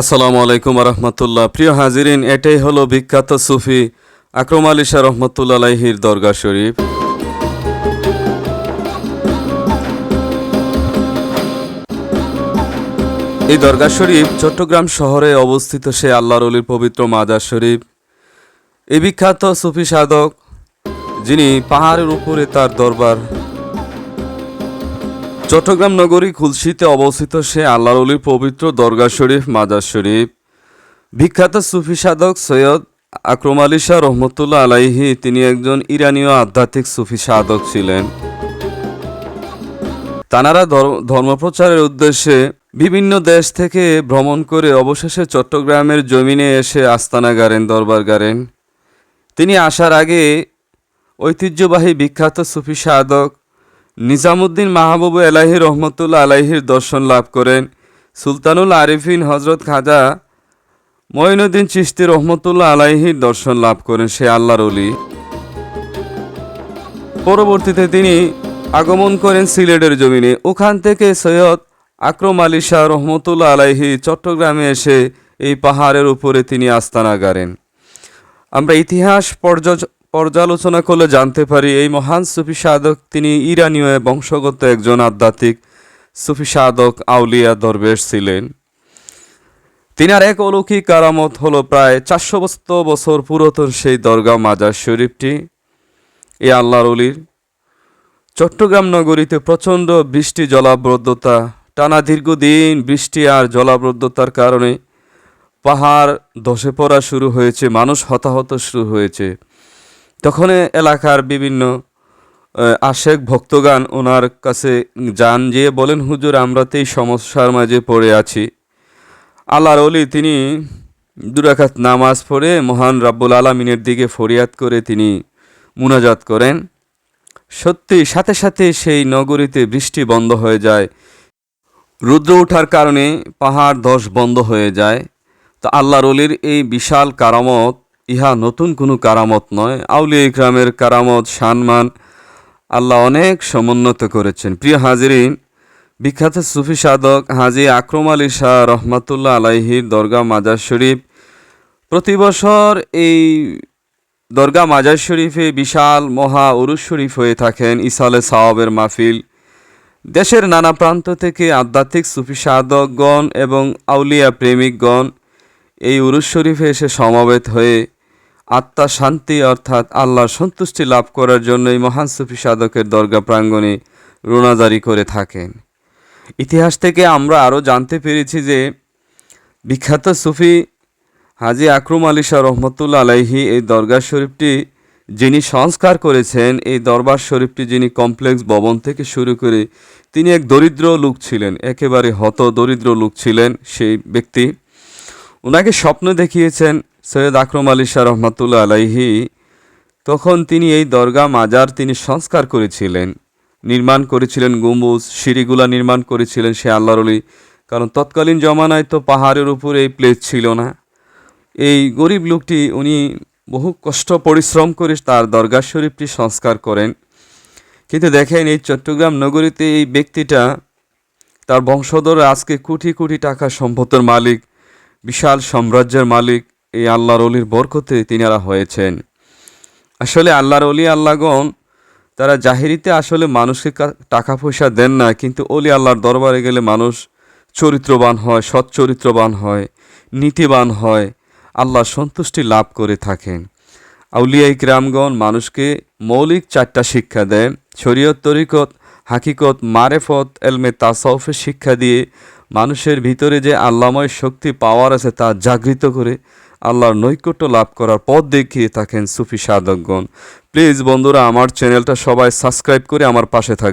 আসসালামু আলাইকুম রহমতুল্লাহ প্রিয় হাজিরিন, এটাই হলো বিখ্যাত সুফি আকরম আলী শাহ রহমতুল্লা আলাইহির দরগা শরীফ। এই দরগা শরীফ চট্টগ্রাম শহরে অবস্থিত সে আল্লাহর অলির পবিত্র মাজার শরীফ। এই বিখ্যাত সুফি সাধক, যিনি পাহাড়ের উপরে তার দরবার চট্টগ্রাম নগরী খুলশিতে অবস্থিত সে আল্লাহর অলির পবিত্র দরগা শরীফ, মাজার শরীফ। বিখ্যাত সুফি সাধক সৈয়দ আকরম আলী শাহ রহমতুল্লাহ আলাইহি, তিনি একজন ইরানীয় আধ্যাত্মিক সুফি সাধক ছিলেন। তানারা ধর- ধর্মপ্রচারের উদ্দেশ্যে বিভিন্ন দেশ থেকে ভ্রমণ করে অবশেষে চট্টগ্রামের জমিনে এসে আস্তানা গাড়েন, দরবার গাড়েন। তিনি আসার আগে ঐতিহ্যবাহী বিখ্যাত সুফি সাধক নিজামুদ্দিন মাহবুবু এলাহি রহমতুল্লাহ আলাইহির দর্শন লাভ করেন। সুলতানুল আরিফিন হজরত খাজা মঈনুদ্দিন চিস্তি রহমতুল্লা আলাইহির দর্শন লাভ করেন সে আল্লাহর অলি পরবর্তীতে তিনি আগমন করেন সিলেটের জমিনে। ওখান থেকে সৈয়দ আকরম আলী শাহ রহমতুল্লাহ আলাইহি চট্টগ্রামে এসে এই পাহাড়ের উপরে তিনি আস্তানা গাড়েন। আমরা ইতিহাস পর্য- পর্যালোচনা করলে জানতে পারি এই মহান সুফি সাধক তিনি ইরানীয় বংশগত একজন আধ্যাত্মিক সুফি সাধক আউলিয়া দরবেশ ছিলেন। তিনার এক অলৌকিক কারামত হলো প্রায় চারশো বছর পুরাতন সেই দরগা মাজার শরীফটি। এ আল্লাহর অলির। চট্টগ্রাম নগরীতে প্রচণ্ড বৃষ্টি জলাবদ্ধতা, টানা দীর্ঘদিন বৃষ্টি আর জলাবদ্ধতার কারণে পাহাড় ধসে পড়া শুরু হয়েছে, মানুষ হতাহত শুরু হয়েছে। তখন এলাকার বিভিন্ন আশেক ভক্তগান ওনার কাছে যান, যেয়ে বলেন, হুজুর, আমরা তো এই সমস্যার মাঝে পড়ে আছি। আল্লাহর অলি তিনি দুরাখাত নামাজ পড়ে মহান রাব্বুল আলমিনের দিকে ফরিয়াদ করে তিনি মুনাজাত করেন। সত্যি, সাথে সাথে সেই নগরীতে বৃষ্টি বন্ধ হয়ে যায়। রুদ্র ওঠার কারণে পাহাড় ধস বন্ধ হয়ে যায়। তো আল্লাহর অলির এই বিশাল কারামত ইহা নতুন কোনো কারামত নয়। আউলিয়া ইকরামের কারামত, সম্মান আল্লাহ অনেক সমুন্নত করেছেন। প্রিয় হাজিরিন, বিখ্যাত সুফি সাধক হাজি আকরম আলী শাহ রহমাতুল্লাহ আলাইহির দরগা মাজার শরীফ প্রতি বছর এই দরগা মাজার শরীফে বিশাল মহা উরুস শরীফ হয়ে থাকেন। ইসালে সাওয়াবের মাহফিল। দেশের নানা প্রান্ত থেকে আধ্যাত্মিক সুফি সাধকগণ এবং আউলিয়া প্রেমিকগণ এই উরুস শরীফে এসে সমবেত হয়ে আত্মা শান্তি অর্থাৎ আল্লাহর সন্তুষ্টি লাভ করার জন্যই মহান সুফি সাধকের দরগা প্রাঙ্গণে রোনাজারি করে থাকেন। ইতিহাস থেকে আমরা আরও জানতে পেরেছি যে বিখ্যাত সুফি হাজি আকরম আলী শাহ রহমতুল্লা আলাইহি এই দরগা শরীফটি যিনি সংস্কার করেছেন, এই দরবার শরীফটি যিনি কমপ্লেক্স ভবন থেকে শুরু করে তিনি এক দরিদ্র লোক ছিলেন, একেবারে হত দরিদ্র লোক ছিলেন সেই ব্যক্তি। ওনাকে স্বপ্ন দেখিয়েছেন সৈয়দ আকরম আলী শাহ রহমতুল্লা আলাইহি, তখন তিনি এই দরগা মাজার তিনি সংস্কার করেছিলেন। নির্মাণ করেছিলেন গম্বুজ, সিঁড়িগুলা নির্মাণ করেছিলেন সে আল্লাহর অলি কারণ তৎকালীন জমানায় তো পাহাড়ের উপর এই প্লেস ছিল না। এই গরিব লোকটি, উনি বহু কষ্ট, পরিশ্রম করে তার দরগা শরীফটি সংস্কার করেন। কিন্তু দেখেন, এই চট্টগ্রাম নগরীতে এই ব্যক্তিটা, তার বংশধর আজকে কোটি কোটি টাকা সম্পদের মালিক, বিশাল সাম্রাজ্যের মালিক। এই আল্লাহর অলির বরকতে তিনারা হয়েছেন। আসলে আল্লাহর অলি আল্লাহগণ, তারা জাহিরিতে আসলে মানুষকে টাকা পয়সা দেন না, কিন্তু অলি আল্লাহর দরবারে গেলে মানুষ চরিত্রবান হয়, সৎ চরিত্রবান হয়, নীতিবান হয় আল্লাহর সন্তুষ্টি লাভ করে থাকেন। আউলিয়া ইকরামগণ মানুষকে মৌলিক চারটা শিক্ষা দেন, শরীয়ত, তরিকত, হাকিকত, মারেফত, এলমে তাসাউফের শিক্ষা দিয়ে মানুষের ভিতরে যে আল্লাময় শক্তি, পাওয়ার আছে তা জাগৃত করে আল্লাহর নৈকট্য লাভ করার পথ দেখিয়ে থাকেন সুফি সাধকগণ। প্লিজ বন্ধুরা, আমার চ্যানেলটা সবাই সাবস্ক্রাইব করে আমার পাশে থাকবেন